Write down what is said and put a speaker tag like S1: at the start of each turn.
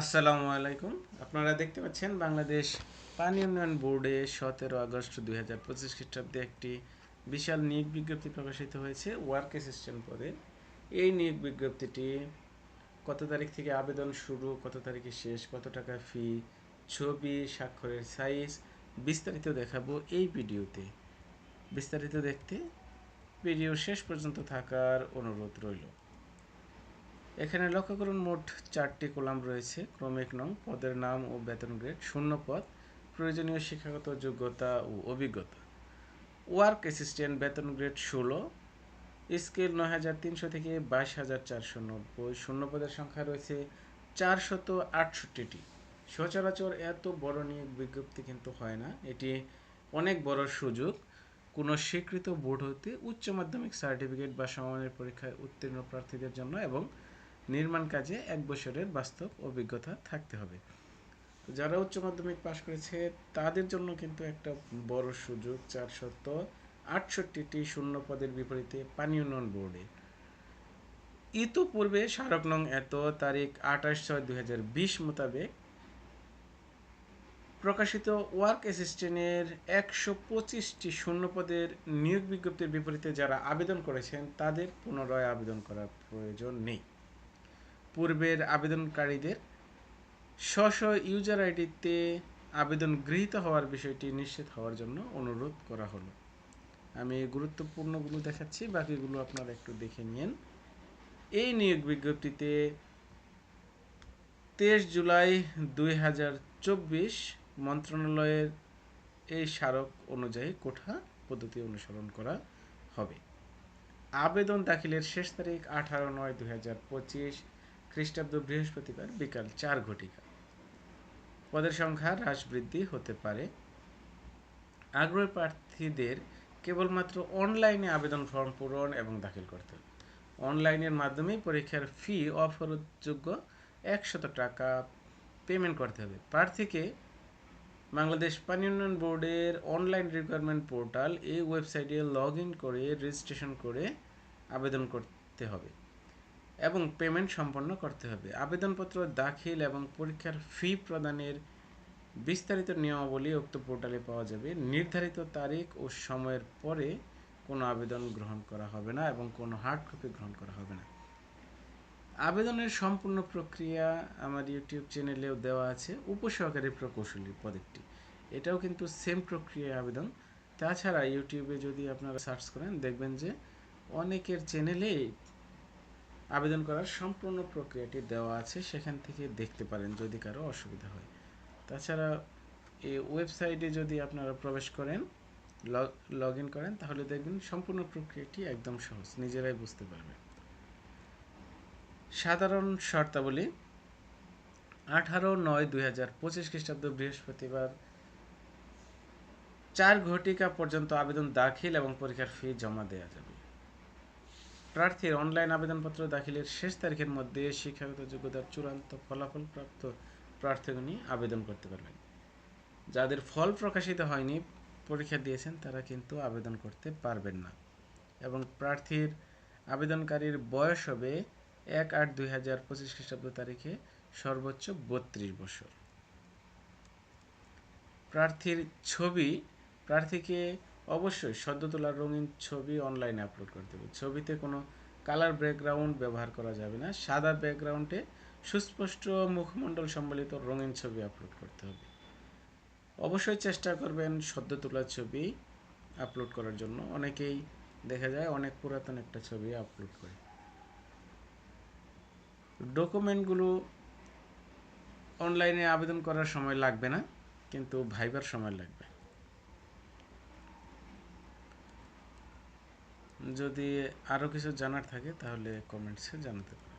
S1: আসসালামু আলাইকুম। আপনারা দেখতে পাচ্ছেন বাংলাদেশ পানি উন্নয়ন বোর্ডে সতেরো আগস্ট দুই হাজার পঁচিশ খ্রিস্টাব্দে একটি বিশাল নিয়োগ বিজ্ঞপ্তি প্রকাশিত হয়েছে ওয়ার্ক অ্যাসিস্ট্যান্ট পদে। এই নিয়োগ বিজ্ঞপ্তিটি কত তারিখ থেকে আবেদন শুরু, কত তারিখে শেষ, কত টাকা ফি, ছবি, স্বাক্ষরের সাইজ বিস্তারিত দেখাবো এই ভিডিওতে। বিস্তারিত দেখতে ভিডিও শেষ পর্যন্ত থাকার অনুরোধ রইল। এখানে লক্ষ্য করুন মোট চারটি কলাম রয়েছে ক্রমিক নং, পদের নাম ও বেতন গ্রেড, শূন্য পদ, প্রয়োজনীয় শিক্ষাগত যোগ্যতা ও অভিজ্ঞতা। ওয়ার্ক অ্যাসিস্ট্যান্ট বেতন গ্রেড ষোলো, স্কেল নয় হাজার তিনশো থেকে বাইশ হাজার চারশো নব্বই, শূন্য পদের সংখ্যা রয়েছে চারশত আটষট্টিটি। সচরাচর এত বড় নিয়োগ বিজ্ঞপ্তি কিন্তু হয় না। এটি অনেক বড় সুযোগ। কোনো স্বীকৃত বোর্ড হতে উচ্চ মাধ্যমিক সার্টিফিকেট বা সমমানের পরীক্ষায় উত্তীর্ণ প্রার্থীদের জন্য এবং নির্মাণ কাজে এক বছরের বাস্তব অভিজ্ঞতা থাকতে হবে। যারা উচ্চ মাধ্যমিক পাশ করেছে, তাদের জন্য কিন্তু একটা বড় সুযোগ চারশত আটষট্টিটি শূন্য পদের বিপরীতে পানি উন্নয়ন বোর্ডে। ইতোপূর্বে স্মারক নং এত তারিখ আঠাশ ছয় দুই মোতাবেক প্রকাশিত ওয়ার্ক অ্যাসিস্ট্যান্টের একশো পঁচিশটি শূন্য পদের নিয়োগ বিজ্ঞপ্তির বিপরীতে যারা আবেদন করেছেন, তাদের পুনরায় আবেদন করার প্রয়োজন নেই। পূর্বের আবেদনকারীদের স্ব স্ব ইউজার আইডিতে আবেদন গৃহীত হওয়ার বিষয়টি নিশ্চিত হওয়ার জন্য অনুরোধ করা হলো। আমি গুরুত্বপূর্ণগুলো দেখাচ্ছি, বাকিগুলো আপনারা একটু দেখে নিন এই নিয়োগ বিজ্ঞপ্তিতে তেইশ জুলাই দুই হাজার চব্বিশ মন্ত্রণালয়ের এই স্মারক অনুযায়ী কোঠা পদ্ধতি অনুসরণ করা হবে। আবেদন দাখিলের শেষ তারিখ আঠারো নয় দুই হাজার পঁচিশ খ্রিস্টাব্দ বৃহস্পতিবার বিকাল চার ঘটিকা। পদের সংখ্যা হ্রাস বৃদ্ধি হতে পারে। আগ্রহী প্রার্থীদের কেবলমাত্র অনলাইনে আবেদন ফর্ম পূরণ এবং দাখিল করতে হবে। অনলাইনের মাধ্যমে পরীক্ষার ফি অফরযোগ্য একশত টাকা পেমেন্ট করতে হবে। প্রার্থীকে বাংলাদেশ পানি উন্নয়ন বোর্ডের অনলাইন রিকোয়ারমেন্ট পোর্টাল এই ওয়েবসাইটে লগ করে রেজিস্ট্রেশন করে আবেদন করতে হবে। এবং পেমেন্ট সম্পন্ন করতে হবে। আবেদনপত্র দাখিল এবং পরীক্ষার ফি প্রদানের বিস্তারিত নিয়মাবলী উক্ত পোর্টালে পাওয়া যাবে। নির্ধারিত তারিখ ও সময়ের পরে কোনো আবেদন গ্রহণ করা হবে না এবং কোনো হার্ড কপি গ্রহণ করা হবে না। আবেদনের সম্পূর্ণ প্রক্রিয়া আমার ইউটিউব চ্যানেলেও দেওয়া আছে। উপসহকারী প্রকৌশলী পদেরটি। এটাও কিন্তু সেম প্রক্রিয়ায় আবেদন। তাছাড়া ইউটিউবে যদি আপনারা সার্চ করেন, দেখবেন যে অনেকের চ্যানেলে আবেদন করার সম্পূর্ণ প্রক্রিয়াটি দেওয়া আছে, সেখান থেকে দেখতে পারেন যদি কারও অসুবিধা হয়। তাছাড়া এই ওয়েবসাইটে যদি আপনারা প্রবেশ করেন, লগ ইন করেন, তাহলে দেখবেন সম্পূর্ণ প্রক্রিয়াটি একদম সহজ, নিজেরাই বুঝতে পারবেন। সাধারণ শর্তাবলী, আঠারো নয় দুই হাজার পঁচিশ খ্রিস্টাব্দ বৃহস্পতিবার, চার ঘটিকা পর্যন্ত আবেদন দাখিল এবং পরীক্ষার ফি জমা দেওয়া যাবে। প্রার্থীর অনলাইন আবেদনপত্র দাখিলের শেষ তারিখের মধ্যে শিক্ষাগত যোগ্যতার চূড়ান্ত ফলাফল প্রাপ্ত প্রার্থীগণই আবেদন করতে পারবেন। যাদের ফল প্রকাশিত হয়নি, পরীক্ষা দিয়েছেন, তারা কিন্তু আবেদন করতে পারবেন না। এবং প্রার্থীর আবেদনকারীর বয়স হবে এক আট দুই হাজার পঁচিশ খ্রিস্টাব্দ তারিখে সর্বোচ্চ বত্রিশ বছর। প্রার্থীর ছবি প্রার্থীকে অবশ্যই, সদ্য তোলার রঙিন ছবি অনলাইনে আপলোড করতে হবে ছবিতে কোনো কালার ব্যাকগ্রাউন্ড ব্যবহার করা যাবে না। সাদা ব্যাকগ্রাউন্ডে সুস্পষ্ট মুখমণ্ডল সম্বলিত রঙিন ছবি আপলোড করতে হবে। অবশ্যই চেষ্টা করবেন সদ্য তোলা ছবি আপলোড করার জন্য। অনেকেই দেখা যায় অনেক পুরাতন একটা ছবি আপলোড করে। ডকুমেন্টগুলো অনলাইনে আবেদন করার সময় লাগবে না, কিন্তু ভাইবার সময় লাগবে। যদি আরও কিছু জানার থাকে তাহলে কমেন্টসে জানাতে পারেন।